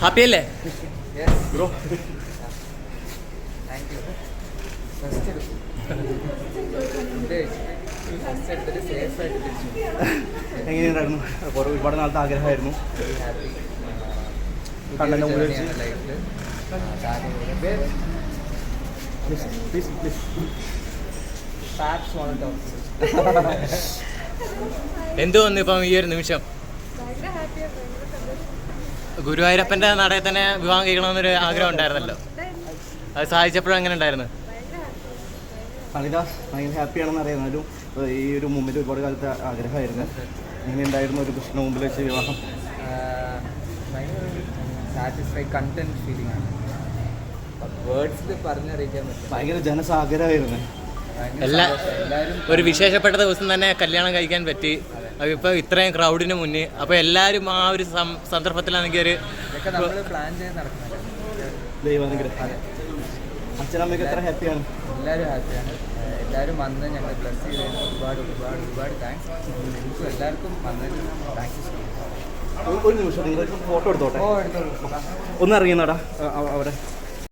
Happy അല്ലേ? Bro എങ്ങനെയുണ്ടായിരുന്നു? കുറേ ഒരുപാട് നാളത്തെ ആഗ്രഹമായിരുന്നു. കണ്ണന്റെ പ്ലീസ് പ്ലീസ് പ്ലീസ് എന്ത് വന്നു ഇപ്പം ഈ ഒരു നിമിഷം ഭയങ്കര ഹാപ്പിയാണ് ഭയങ്കര സന്തോഷം ഗുരുവായൂരപ്പന്റെ നടയിൽ തന്നെ വിവാഹം കഴിക്കണമെന്നൊരു ആഗ്രഹം ഉണ്ടായിരുന്നല്ലോ. അത് സാധിച്ചപ്പോഴും എങ്ങനെ ഉണ്ടായിരുന്നു. കാളിദാസ് ഭയങ്കര ഹാപ്പിയാണെന്ന് അറിയാം എന്നാലും ഈ ഒരു മുമ്പിൽ ഒരുപാട് കാലത്തെ ആഗ്രഹമായിരുന്നു. എങ്ങനെയുണ്ടായിരുന്നു ഒരു കൃഷ്ണ മുമ്പിൽ വെച്ച് വിവാഹം? ഭയങ്കര സാറ്റിസ്ഫൈ കണ്ടന്റ് ഫീലിംഗ് ആണ്. വേർഡ്സിൽ പറഞ്ഞറിയിക്കാൻ പറ്റും. ഭയങ്കര ജനസാഗരമായിരുന്നു എല്ലാ. ഒരു വിശേഷപ്പെട്ട ദിവസം തന്നെ കല്യാണം കഴിക്കാൻ പറ്റി. ഇപ്പൊ ഇത്രയും ക്രൗഡിന് മുന്നേ അപ്പൊ എല്ലാരും ആ ഒരു സന്ദർഭത്തിലാണെങ്കിൽ ഒരു അച്ഛനമ്മയൊക്കെ എത്ര ഹാപ്പിയാണ് എല്ലാവരും ഹാപ്പിയാണ് എല്ലാവരും വന്ന് ഞങ്ങൾ ബ്ലസ് ചെയ്തതിന് ഒരുപാട് ഒരുപാട് ഒരുപാട് താങ്ക്സ് എനിക്കും എല്ലാവർക്കും വന്നതിന് താങ്ക് യു ഒരു- നിമിഷം ഫോട്ടോ എടുത്തോട്ടെ? ഓ എടുത്തോളൂ. ഒന്ന് ഇറങ്ങിയെന്നാടാ അവിടെ.